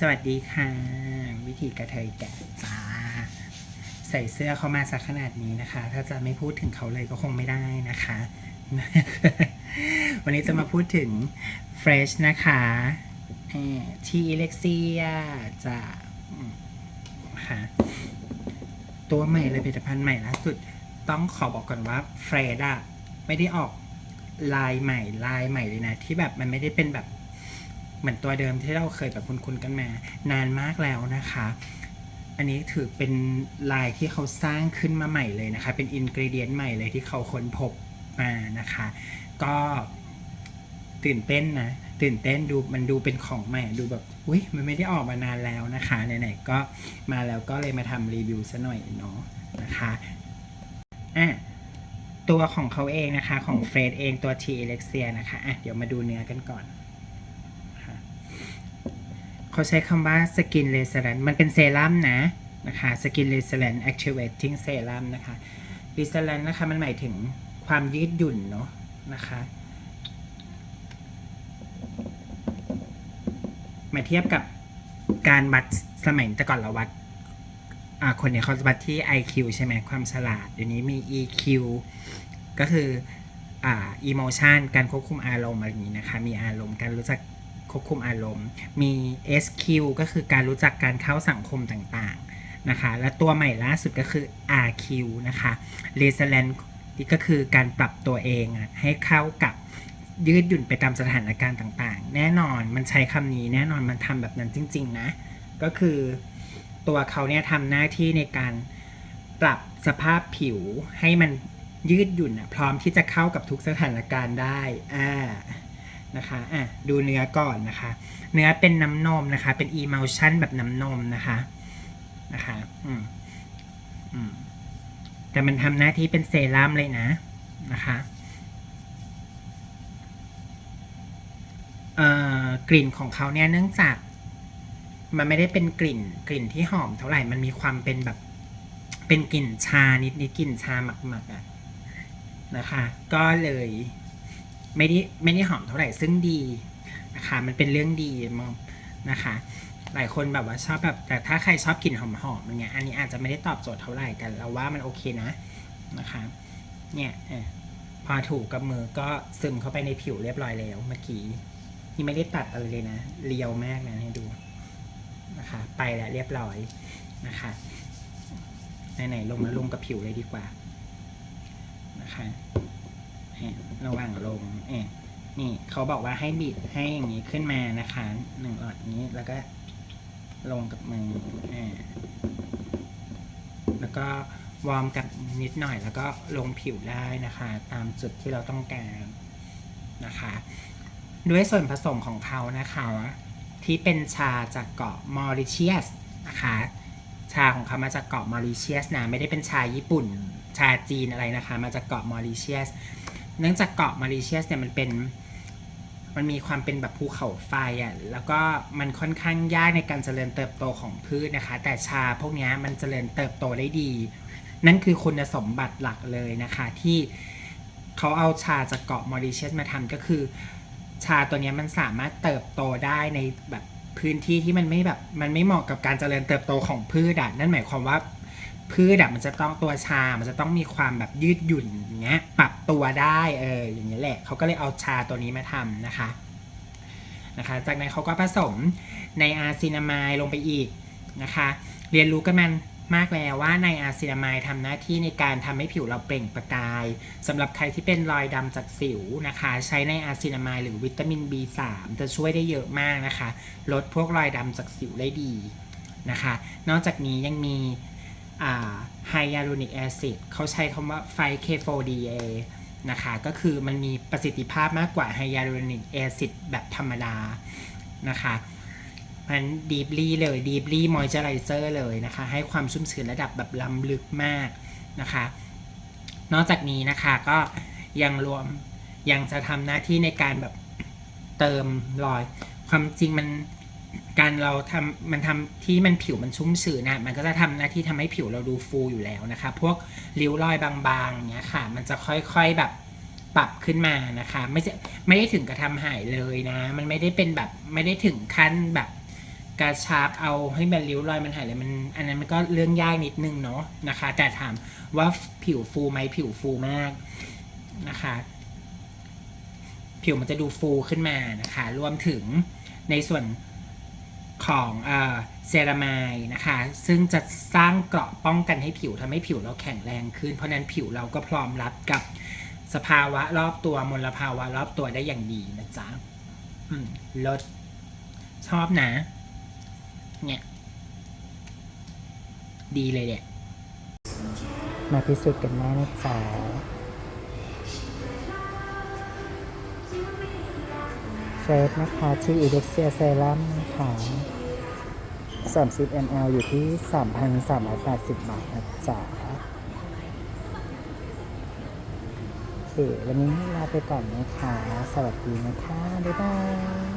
สวัสดีค่ะ วิธีกระเทยแก่จ้า ใส่เสื้อเขามาสักขนาดนี้นะคะ ถ้าจะไม่พูดถึงเขาเลยก็คงไม่ได้นะคะ วันนี้จะมาพูดถึง Fresh นะคะเอ่อที่เล็กเซียจะค่ะตัวใหม่เลยผลิตภัณฑ์ใหม่ล่าสุด ต้องขอบอกก่อนว่าเฟรดอะไม่ได้ออกลายใหม่ลายใหม่เลยนะ ที่แบบมันไม่ได้เป็นแบบ เหมือนตัวเดิมที่เราเคยแบบคุ้นๆกันมานานมากแล้วนะคะ อันนี้ถือเป็นลายที่เขาสร้างขึ้นมาใหม่เลยนะคะ เป็นอินกรีเดียนใหม่เลยที่เขาค้นพบมานะคะ ก็ตื่นเต้นนะตื่นเต้นดูมันดูเป็นของใหม่ดูแบบอุ้ยมันไม่ได้ออกมานานแล้วนะคะไหนๆก็มาแล้วก็เลยมาทำรีวิวซะหน่อยเนาะนะคะอะตัวของเขาเองนะคะ ของเฟรดเองตัว T a l e x i a นะคะอะเดี๋ยวมาดูเนื้อกันก่อน เขาใช้คำว่า skin resistant มันเป็นเซรั่มนะนะคะ skin resistant activating serum นะคะ resistant นะคะมันหมายถึงความยืดหยุ่นเนาะนะคะมาเทียบกับการวัดสมัยแต่ก่อนเราวัดอ่าคนเนี่ยเขาจะวัดที่ IQ ใช่ไหมความฉลาดเดี๋ยวนี้มี EQ ก็คืออ่า emotion การควบคุมอารมณ์อะไรอย่างนี้นะคะ มีอารมณ์การรู้จัก ควบคุมอารมณ์ มี SQ ก็คือการรู้จักการเข้าสังคมต่างๆนะคะ และตัวใหม่ล่าสุดก็คือ RQ นะคะ resilience ก็คือการปรับตัวเองให้เข้ากับยืดหยุ่นไปตามสถานการณ์ต่างๆ แน่นอนมันใช้คำนี้แน่นอนมันทำแบบนั้นจริง ๆ นะ ก็คือตัวเขาเนี่ยทำหน้าที่ในการปรับสภาพผิวให้มันยืดหยุ่นอะพร้อมที่จะเข้ากับทุกสถานการณ์ได้อ่า นะคะอะดูเนื้อก่อนนะคะ เนื้อเป็นน้ำนมนะคะ เป็น emulsion แบบน้ำนมนะคะนะคะอืมอืมแต่มันทำหน้าที่เป็นเซรั่มเลยนะนะคะเอ่อกลิ่นของเขาเนี่ยเนื่องจากมันไม่ได้เป็นกลิ่นกลิ่นที่หอมเท่าไหร่ มันมีความเป็นแบบเป็นกลิ่นชานิดนิดกลิ่นชาหมักๆอะนะคะ ก็เลย ไม่ได้ไม่ได้หอมเท่าไหร่ซึ่งดีนะคะมันเป็นเรื่องดีมองนะคะ หลายคนแบบว่าชอบแบบแต่ถ้าใครชอบกลิ่นหอมๆอย่างเงี้ยอันนี้อาจจะไม่ได้ตอบโจทย์เท่าไหร่แต่เราว่ามันโอเคนะนะคะเนี่ยอพอถูกกับมือก็ซึมเข้าไปในผิวเรียบร้อยแล้วเมื่อกี้นี่ไม่ได้ตัดอะไรเลยนะเรียวมากนะให้ดูนะคะ ไปแล้วเรียบร้อยนะคะไหนๆลงมาลงกับผิวเลยดีกว่านะคะ ระหว่างลงเอ่อนี่เขาบอกว่าให้บิดให้อย่างนี้ขึ้นมานะคะหนึ่งหลอดนี้แล้วก็ลงกับมือเอ่อแล้วก็วอร์มกับนิดหน่อยแล้วก็ลงผิวได้นะคะ ตามจุดที่เราต้องการนะคะ ด้วยส่วนผสมของเขานะคะ ที่เป็นชาจากเกาะมอริเชียสนะคะ ชาของเขามาจากเกาะมอริเชียสนะไม่ได้เป็นชาญี่ปุ่น ชาจีนอะไรนะคะ มาจากเกาะมอริเชียส เนื่องจากเกาะมอริเชียสเนี่ยมันเป็นมันมีความเป็นแบบภูเขาไฟอะ แล้วก็มันค่อนข้างยากในการเจริญเติบโตของพืชนะคะ แต่ชาพวกนี้มันเจริญเติบโตได้ดี นั่นคือคุณสมบัติหลักเลยนะคะ ที่เขาเอาชาจากเกาะมอริเชียสมาทำก็คือ ชาตัวนี้มันสามารถเติบโตได้ในแบบพื้นที่ที่มันไม่แบบมันไม่เหมาะกับการเจริญเติบโตของพืชอะนั่นหมายความว่า พืชอะมันจะต้องตัวชา มันจะต้องมีความแบบยืดหยุ่นอย่างเงี้ย ปรับตัวได้เอออย่างเงี้ยแหละเขาก็เลยเอาชาตัวนี้มาทำนะคะนะคะ จากนั้นเขาก็ผสมในอาซินามายลงไปอีกนะคะ เรียนรู้กันมันมากแล้วว่าในอาซินามายทำหน้าที่ในการทำให้ผิวเราเปล่งประกายสำหรับใครที่เป็นรอยดำจากสิวนะคะ ใช้ในอาซินามายหรือวิตามิน B3 จะช่วยได้เยอะมากนะคะ ลดพวกรอยดำจากสิวได้ดีนะคะ นอกจากนี้ยังมี ไฮยาลูนิกแอซิดเขาใช้คำว่า 5K4DA นะคะ ก็คือมันมีประสิทธิภาพมากกว่าไฮยาลูนิกแอซิดแบบธรรมดานะคะมันดีบลี่เลยดีบลี่มอยเจอไรเซอร์เลยนะคะ ให้ความชุ่มชื้นระดับแบบล้ำลึกมากนะคะ นอกจากนี้นะคะก็ยังรวมยังจะทำหน้าที่ในการแบบเติมรอย ความจริงมัน การเราทำมันทำที่มันผิวมันชุ่มชื้นนะมันก็จะทำหน้าที่ทำให้ผิวเราดูฟูอยู่แล้วนะคะ พวกริ้วรอยบางๆอย่างเงี้ยค่ะ มันจะค่อยๆแบบปรับขึ้นมานะคะ ไม่ใช่ไม่ได้ถึงกระทำหายเลยนะ มันไม่ได้เป็นแบบไม่ได้ถึงขั้นแบบกระชับเอาให้มันริ้วรอยมันหายเลยมัน อันนั้นมันก็เรื่องยากนิดนึงเนาะนะคะ แต่ถามว่าผิวฟูไหมผิวฟูมากนะคะ ผิวมันจะดูฟูขึ้นมานะคะ รวมถึงในส่วน ของเซรามายนะคะ ซึ่งจะสร้างเกราะป้องกันให้ผิวทำให้ผิวเราแข็งแรงขึ้น เพราะนั้นผิวเราก็พร้อมรับกับสภาวะรอบตัวมลภาวะรอบตัวได้อย่างดีนะจ๊ะลดชอบนะ เนี่ย ดีเลยเนี่ย มาพิสูจน์กันได้นะจ๊ะเฟสนะคะที่อีเด็กเซียเซรั่มนะคะ 30 ml อยู่ที่ 3,380 บาทนะจ๊ะโอเควันนี้ลาไปก่อนนะคะ สวัสดีนะคะ บ๊ายบาย